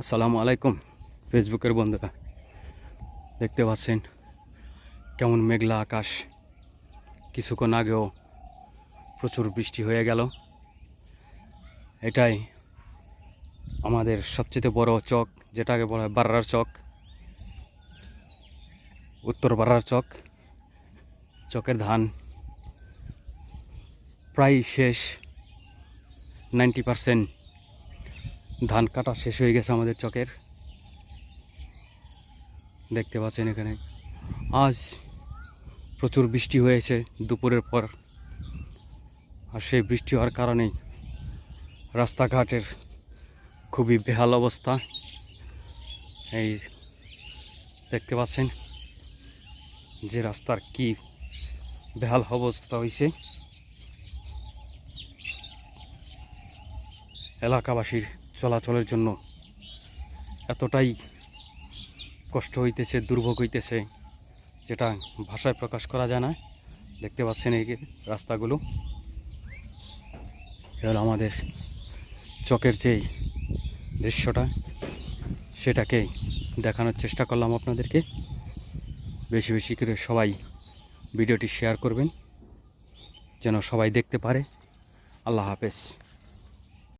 আসসালামু আলাইকুম, ফেসবুকের বন্ধুরা। দেখতে পাচ্ছেন কেমন মেঘলা আকাশ। কিছুক্ষণ আগেও প্রচুর বৃষ্টি হয়ে গেল। এটাই আমাদের সবচেয়ে বড় চক, যেটাকে বলা হয় বার্রার চক, উত্তর বার্রার চক। চকের ধান প্রায় শেষ, নাইনটি পারসেন্ট ধান কাটা শেষ হয়ে গেছে আমাদের চকের। দেখতে পাচ্ছেন এখানে। আজ প্রচুর বৃষ্টি হয়েছে দুপুরের পর। আর সেই বৃষ্টি হওয়ার কারণেই রাস্তাঘাটের খুবই বেহাল অবস্থা। এই দেখতে পাচ্ছেন যে রাস্তার কি বেহাল অবস্থা হয়েছে। এলাকাবাসীর চলাচলের জন্য এতটাই কষ্ট হইতেছে, দুর্ভোগ হইতেছে, যেটা ভাষায় প্রকাশ করা যায় না। দেখতে পাচ্ছেন এই রাস্তাগুলো। এ হলো আমাদের চকের যে দৃশ্যটা, সেটাকে দেখানোর চেষ্টা করলাম আপনাদেরকে। বেশি বেশি করে সবাই ভিডিওটি শেয়ার করবেন, যেন সবাই দেখতে পারে। আল্লাহ হাফেজ।